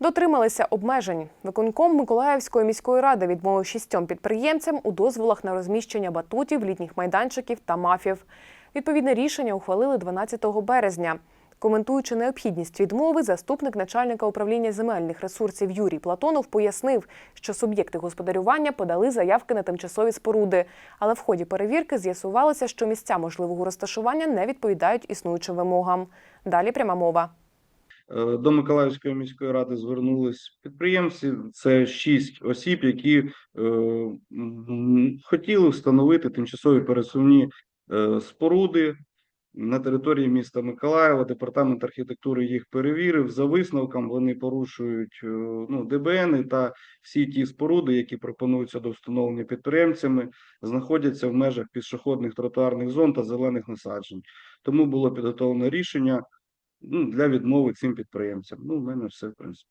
Дотрималися обмежень. Виконком Миколаївської міської ради відмовив шістьом підприємцям у дозволах на розміщення батутів, літніх майданчиків та мафів. Відповідне рішення ухвалили 12 березня. Коментуючи необхідність відмови, заступник начальника управління земельних ресурсів Юрій Платонов пояснив, що суб'єкти господарювання подали заявки на тимчасові споруди, але в ході перевірки з'ясувалося, що місця можливого розташування не відповідають існуючим вимогам. Далі пряма мова. Е, До Миколаївської міської ради звернулись підприємці. Це шість осіб, які е, хотіли встановити тимчасові пересувні е, споруди на території міста Миколаєва. Департамент архітектури їх перевірив. За висновком вони порушують е, ну, ДБН та всі ті споруди, які пропонуються до встановлення підприємцями, знаходяться в межах пішохідних тротуарних зон та зелених насаджень. Тому було підготовлено рішення ну, для відмови цим підприємцям. Ну, в мене все, в принципі.